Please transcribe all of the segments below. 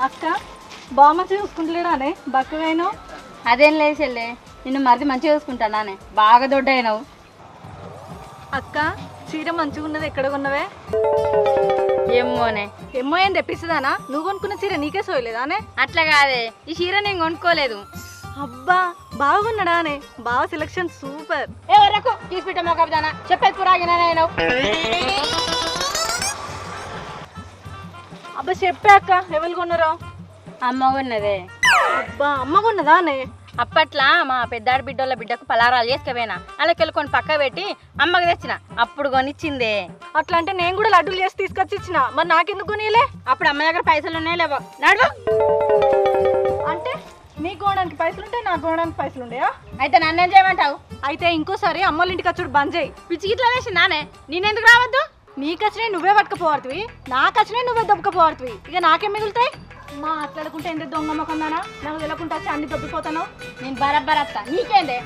బాగా మంచిగా చూసుకుంటలేడానే బక్కగాను అదేం లేదు చెల్లె నిన్ను మరిది మంచిగా చూసుకుంటానానే బాగా దొడ్డైనవు అక్క చీర మంచిగా ఉన్నది ఎక్కడ కొన్నవే? ఏమోనే ఏమో ఏం తెప్పిస్తుందానా నువ్వు కొనుక్కున్న చీర నీకే సోయలేదానే అట్లా కాదే ఈ చీర నేను కొనుక్కోలేదు. అబ్బా బాగున్నాడానే బాగా సెలక్షన్ సూపర్. ఏ వరకు? తీసి పెట్ట మొక్కదానా చెప్పేది పురాగినాను అబ్బా చెప్పే అక్క ఎవరు కొన్నారో? అమ్మ ఉన్నదే అబ్బా అమ్మ కొన్నదానే అప్పట్లా మా పెద్దాడి బిడ్డోళ్ళ బిడ్డకు పలారాలు చేసుకపోయినా. అలాకెళ్ళి కొన్ని పక్క పెట్టి అమ్మకి తెచ్చిన. అప్పుడు కొనిచ్చిందే. అట్లా అంటే నేను కూడా లడ్డూలు చేసి తీసుకొచ్చి ఇచ్చిన మరి నాకెందుకు కొనియలే? అప్పుడు అమ్మ దగ్గర పైసలు ఉన్నాయో లేవో? నడు అంటే నీకు కొనడానికి పైసలు ఉంటాయి నాకు కొనడానికి పైసలు ఉండయా అయితే నన్నేం చేయమంటావు? అయితే ఇంకోసారి అమ్మోళ్ళ ఇంటికి వచ్చుడు బంద్ చేయి. పిచ్చిగిట్లా వేసి నానే. నేనెందుకు రావద్దు? వచ్చినాయి నువ్వే పట్టుకపోవడుతుంది నాకు వచ్చినాయి నువ్వే దొబ్బకపోవడుతుంది ఇక నాకేం మిగులుతాయి? మా అట్లాడుకుంటే ఎంత దొంగ మొకందానా నాకు తెలియకుండా వచ్చి అన్ని దొబ్బిపోతాను? నేను బరబ్బర్ వస్తా నీకేందే?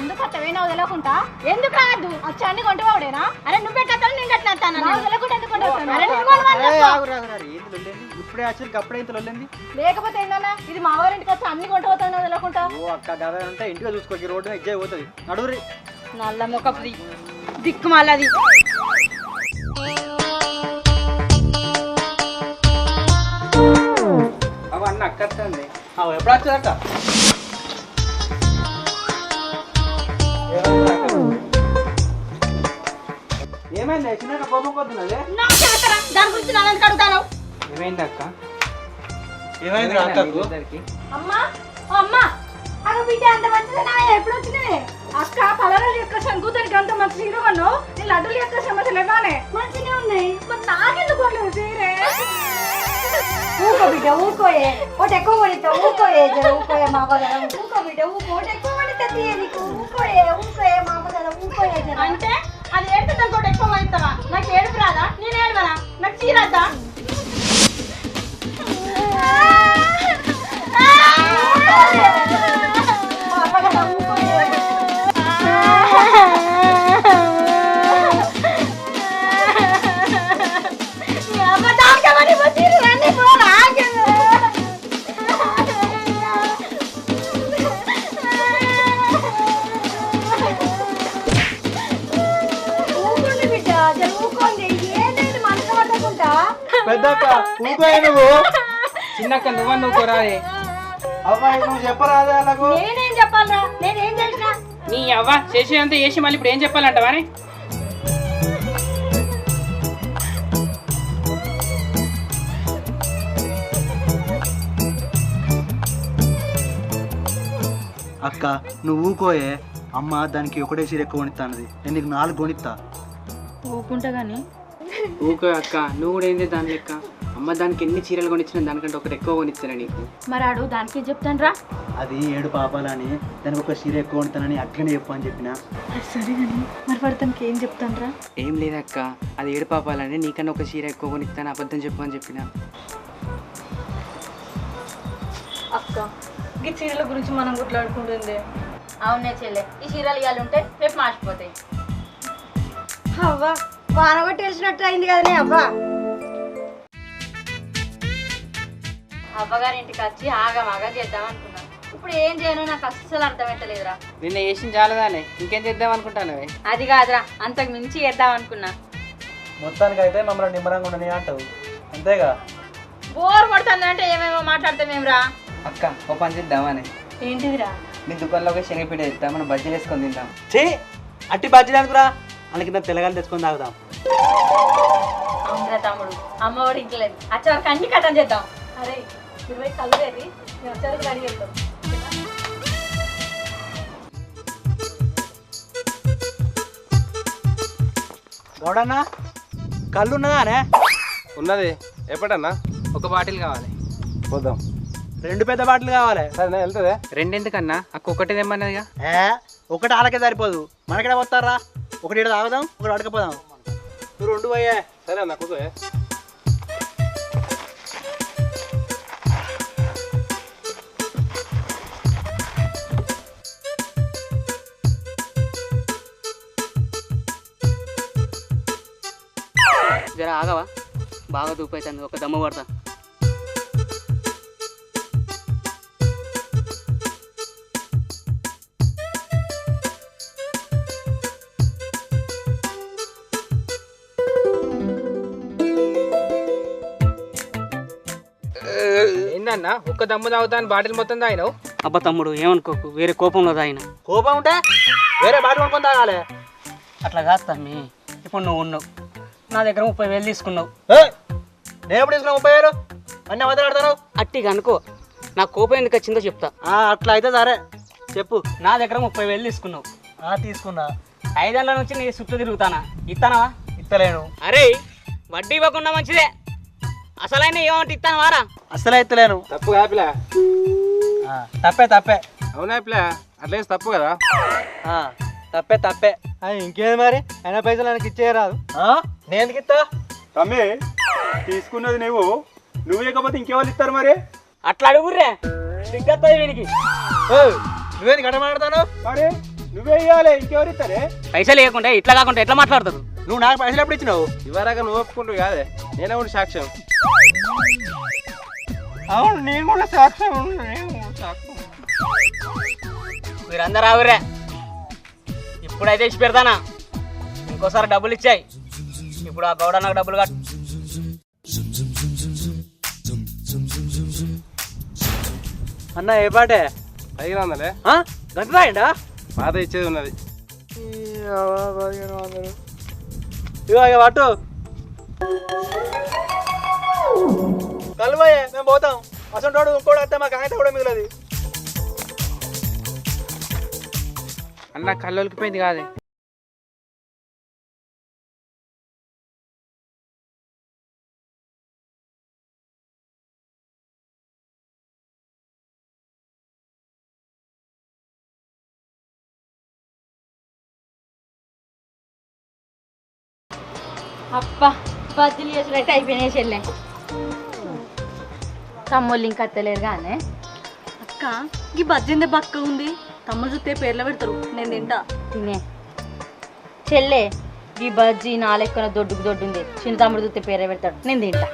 ఎందుకు అత్తవే నాకు తెలియకుండా ఎందుకు రావద్దు వచ్చి అన్ని కొంటవాడేనా? అరే నువ్వు పెట్టాను నేను వస్తాను నాకు తెలియకుండా ఎందుకు? ఇప్పుడే అప్పుడే ఇంత లొల్లేంది? లేకపోతే ఏందన్నా ఇది మా వారింటికి వచ్చి అన్ని కొంటపోతాను నాకు తెలియకుండా ఓ అక్క గద అంటే ఇంటిగా చూసుకోకి రోడ్డు ఎగ్జాయ్ పోతుంది. నడువురి. నల్ల మొక్కపుది దిక్కు మళ్ళది అవ అన్న అక్క వస్తుంది అవ ఎప్పుడు ఏమైంది? చిన్న కోపం పోతున్నదే నాకు చెప్పరా దాని గురించి నన్ను ఎందుకు అడుగుతాను? ఏమైంది అక్క? ఏమైంది అమ్మా ఓ అమ్మా అగ బిడ్డ అంత మంచిదేనా ఎప్పుడు వచ్చినవే? అక్క పలారాలు యొక్క శంకుతని గంత మంచి చీర కొన్నావు? నీ లడ్డూల యొక్క సమస్య లేవానే. మంచిగా ఉన్నాయి మరి నాకెందుకు కొనలేదు చీరే? ఊకో బిడ్డ ఊకోయే. ఒకటి ఎక్కువ పడితే ఊకోయే జర ఊకోయే మా అమ్మ ఊకో బిడ్డ ఊకో. ఒకటి ఎక్కువ పడితే తీయ నీకు. ఊకోయే ఊకోయే మా అమ్మ ఊకోయే జర. అంటే అది ఏడుపు దానికోటి ఎక్కువ ఇస్తావా నాకు ఏడుపు రాదా? నేను ఏడవనా? నాకు చీరద్దా నువ్వని నువ్వు నువ్వు చెప్పరాదే అలాగూ నేనేం చెప్పాలరా? నేనేం చేసినా? నీ అవ్వ చేసేదంతా చేసి మళ్ళీ ఇప్పుడు ఏం చెప్పాలంటవా అక్క నువ్వు ఊకోయే. అమ్మ దానికి ఒకటే చీర ఎక్కువ కొనిస్తానది నేను నీకు నాలుగు కొనిస్తా ఊకుంటా కానీ ఊకో అక్క నువ్వు కూడా ఏంది దాని లెక్క? అమ్మ దానికి ఎన్ని చీరలు కొనిచ్చిన దానికంటే ఒకటి ఎక్కువ కొనిచ్చాను నీకు? మరి ఆడు దానికి చెప్తాను రా. అది ఏడు పాపాలని దానికి ఒక చీర ఎక్కువ కొనిస్తానని అట్లనే చెప్పు అని చెప్పిన. సరే కానీ మరి వాడు తనకి ఏం చెప్తాను రా? ఏం లేదక్క అది ఏడు పాపాలని నీకన్నా ఒక చీర ఎక్కువ కొనిస్తాను అబద్ధం చెప్పు అని చెప్పిన. అక్క ఈ చీరల గురించి మనం గుట్లాడుకుంటుంది అవునే చెల్లె ఈ చీరలు ఇవాళ ఉంటే రేపు మార్చిపోతాయి అవ్వా వాన తెలిసినట్టు అయింది కదనే అవ్వా. అవ్వగారి ఇంటికి వచ్చి ఆగమాగా చేద్దాం అనుకున్నాను. ఇప్పుడు ఏం చేయను నాకు అస్సలు అర్థమవుతలేదురా నిన్న వేసిన చాలదానే ఇంకేం చేద్దాం అనుకుంటానవే? అది కాదురా అంతకు మించి చేద్దాం అనుకున్నా. మొత్తానికి అయితే మమ్మల్ని నిమ్మరంగా ఉండని అంటావు. అంతేగా? బోర్ కొడుతుంది అంటే ఏమేమో మాట్లాడతామేమ్రా అక్క ఓ పని చేద్దామని. ఏంటిదిరా? నీ దుకాణంలో ఒక శనగపీట ఇద్దాం మనం బజ్జీలు వేసుకొని తిందాం. చే అట్టి బాధ్యత అనుకురా అందుకే కింద తెల్లగాలు తెచ్చుకొని తాగుదాం. అవునరా తమ్ముడు అమ్మఒడి ఇంట్లో లేదు. వచ్చే వరకు అన్ని కట్టం చేద్దాం. అరే ఇరవై కళ్ళు ఏది నేను వచ్చేది రెడీ వెళ్తాం గౌడన్నా కళ్ళు ఉన్నదానే ఉన్నది. ఎప్పుడన్నా ఒక బాటిల్ కావాలి. పోదాం. రెండు పెద్ద బాటలు కావాలి. సరే వెళ్తుందే. రెండెందుకన్నా? అక్క ఒకటి తెమ్మన్నదిగా. ఏ ఒకటి ఆలకే సరిపోదు. మనకిడ పోతారా? ఒకటి ఇక్కడ తాగుదాం ఒకటి అడకపోదాం నువ్వు రెండు పోయే. సరే అన్న కూర్చో ఆగవా? బాగా దూపైతుంది ఒక దమ్ము పడతా ఏందన్నా ఒక్క దమ్ము తాగుతాను బాటిల్ మొత్తం తాగినావు? అబ్బా తమ్ముడు ఏమనుకోకు వేరే కోపంలో తాగిన. కోపం ఉంటే వేరే బాటిల్ మొత్తం తాగాలి. అట్లా కాదు తమ్మి ఇప్పుడు నువ్వు ఉన్నావు. నా దగ్గర ముప్పై వేలు తీసుకున్నావు. నేను ఎప్పుడు తీసుకున్నా ముప్పై వేలు? అన్నీ మాట్లాడతారు అట్టిగా అనుకో. నా కోపం ఎందుకు వచ్చిందో చెప్తా. అట్లా అయితే సరే. చెప్పు నా దగ్గర ముప్పై వేలు తీసుకున్నావు. ఆ తీసుకున్నా. ఐదేళ్ళ నుంచి నీ చుట్టూ తిరుగుతానా? ఇస్తానవా ఇస్తలేను అరే వడ్డీ ఇవ్వకుండా మంచిదే. అసలైన ఏమంటే ఇస్తాను వారా అస్సలే ఇస్తలేను తప్పు కాపిలా ఆ, తప్పే తప్పే. అవునా పిల్ల? అట్లా తప్పు కదా? ఆ, తప్పే తప్పే. ఇంకేది మరి? అయినా పైసలు నాకు ఇచ్చేయరాదు నేను ఎందుకు ఇస్తా? తమ్మి తీసుకున్నది నువ్వు. నువ్వు ఇవ్వకపోతే ఇంకెవరు ఇస్తారు మరి? అట్లా అడుగుర్రే. సిగ్గత్తది వీనికి. ఏయ్, నువ్వేంది గట్ట మాట్లాడతాను మరి నువ్వే ఇవ్వాలి ఇంకెవరు ఇస్తారే? పైసలు లేకుంటే ఇట్లా కాకుండా ఎట్లా మాట్లాడతారు? నువ్వు నాకు పైసలు ఎప్పుడు ఇచ్చినావు? ఇవరాక నువ్వు ఒప్పుకుంటావు కాదే. నేనే ఉండి సాక్ష్యం. అవును నేను కూడా సాక్ష్యం మీరందరూ ఆగురే ఇప్పుడైతే ఇచ్చి పెడతానా? ఇంకోసారి డబ్బులు ఇచ్చాయి. ఇప్పుడు ఆ గౌడ నాకు డబ్బులు కట్టు. అన్న ఏ పాటే? పదిహేను వందలే. గంట రాయండా పాత ఇచ్చేది ఉన్నది. ఇగో ఇక పట్టు. కలువయ్యే మేము పోతాం. అసలు ఇంకోటి వస్తే మాకు ఆయన కూడా మిగిలది. అన్న కళ్ళొలికిపోయింది కాదే. అబ్బా బజ్జీలు చేసినట్టు అయిపోయినాయి చెల్లె. తమ్ముళ్ళు ఇంకా అత్తలేరు కానీ అక్క ఈ బజ్జిందే బక్క ఉంది? తమ్ముడు చూస్తే పేర్లు పెడతారు. నేను తింటా. తినే. చెల్లె ఈ బజ్జీ నా లెక్కన దొడ్డుకు దొడ్డు ఉంది చిన్న తమ్ముడు చూస్తే పేరే పెడతాడు. నేను తింటా.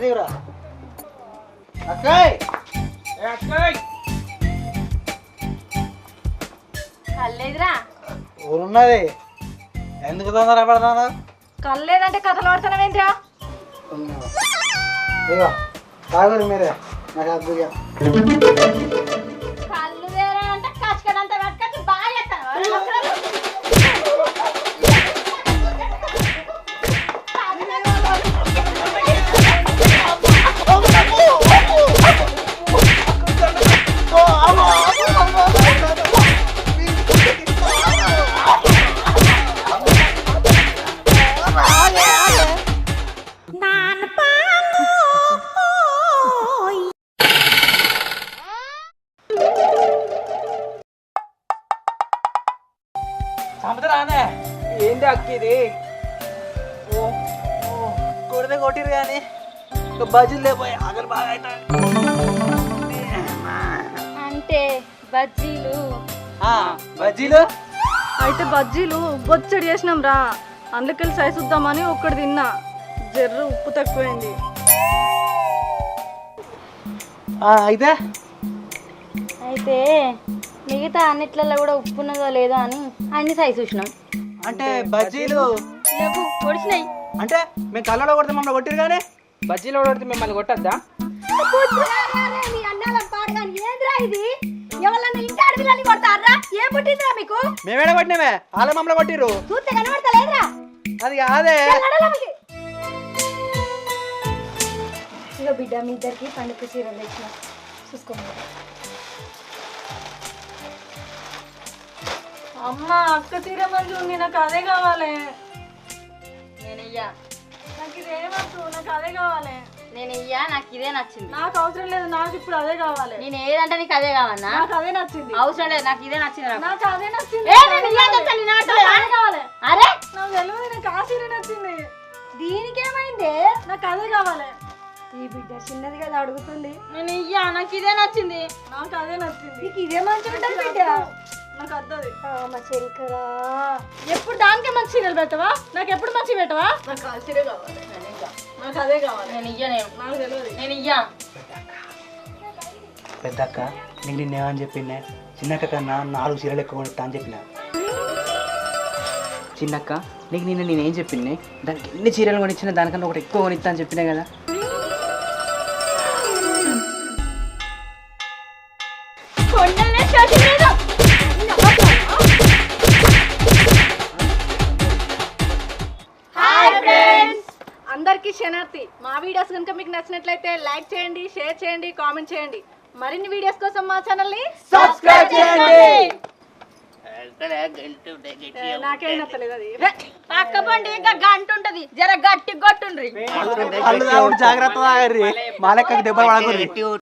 బండి దిగురా అక్కాయ్! కల్లేదురా. ఊరున్నది. ఎందుకు తొందర పడతాను కల్లేదంటే కథలు పడతానవేంద్రా ఇగో తాగురు మీరే. నాకు అద్దుగా బజ్జీలు ఆకలి బాగా అంటే బజ్జీలు. బజ్జీలు? అయితే బజ్జీలు బొచ్చడి చేసినాం రా. అందుకెళ్ళి సైజు చూద్దామని ఒక్కటి తిన్నా. జర్ర ఉప్పు తక్కువైంది. ఆ, అయితే? అయితే మిగతా అన్నిట్లలో కూడా ఉప్పు ఉన్నదో లేదో అని అన్ని సైజు చూసినాం. అంటే బజ్జీలు లేవు పొడిచినాయి అంటే మేము కళ్ళలో కొడితే మమ్మల్ని కొట్టిరు కానీ బజ్జీలో కొడితే మిమ్మల్ని కొట్టద్దా? మేమేడ కొట్టినామే? వాళ్ళ మమ్మల్ని కనబడతలేదురా అది కాదే. బిడ్డ మీ ఇద్దరికి పండుగ చీరలు తెచ్చిన. చూసుకోండి. అమ్మ అక్క తీర మంచి ఉంది నాకు అదే కావాలి. నేను నాకు నాకు అదే కావాలి. నేను ఇయ్యా నాకు ఇదే నచ్చింది. నాకు అవసరం లేదు నాకు ఇప్పుడు అదే కావాలి. నేను ఏదంటే నీకు అదే కావన్నా నాకు అదే నచ్చింది. అవసరం లేదు నాకు ఇదే నచ్చింది నాకు. అదే నచ్చింది. ఏ, నేను ఇయ్యని చెప్తాను, నేను ఆడతలేదా? అదే కావాలి. అరే! నాకు తెలియదు నాకు ఆ చీర నచ్చింది. దీనికేమైందే? ఈ బిడ్డ చిన్నది కదా అడుగుతుంది. నేను ఇయ్యా నాకు ఇదే నచ్చింది. నాకు అదే నచ్చింది. నీకు ఇదే మంచిగా ఉంటుంది బిడ్డ. నాకు అద్దది ఆ, మా శంకరా. ఎప్పుడు దానికే మంచి సీరియల్ పెట్టవా నాకు ఎప్పుడు మంచి పెట్టవా నాకు ఆ సీరియల్ కావాలి నాకు అదే కావాలి. నేను ఇయ్య నేను నాకు తెలియదు నేను ఇయ్యా. పెద్దక్క. నీకు నిన్నేమని చెప్పిండే? చిన్నక్క కన్నా నాలుగు చీరలు ఎక్కువ కొనిస్తా అని చెప్పిన? చిన్నక్క నీకు నిన్న నేనేం చెప్పింది దానికి ఎన్ని చీరలు కొనిచ్చిన దానికన్నా ఒకటి ఎక్కువ కొనిస్తా అని చెప్పినా కదా? శనార్థి మా వీడియోస్ కనుక మీకు నచ్చినట్లయితే లైక్ చేయండి షేర్ చేయండి కామెంట్ చేయండి. మరిన్ని వీడియోస్ కోసం మా ఛానల్ని సబ్స్క్రైబ్ చేయండి. నాకేం నచ్చలేదు అది. పక్క పండి ఇంకా గంట ఉంటది. జర గట్టి కొట్టుండ్రి. జాగ్రత్త తాగర్రి మా లెక్కకి దెబ్బలు పడకూరి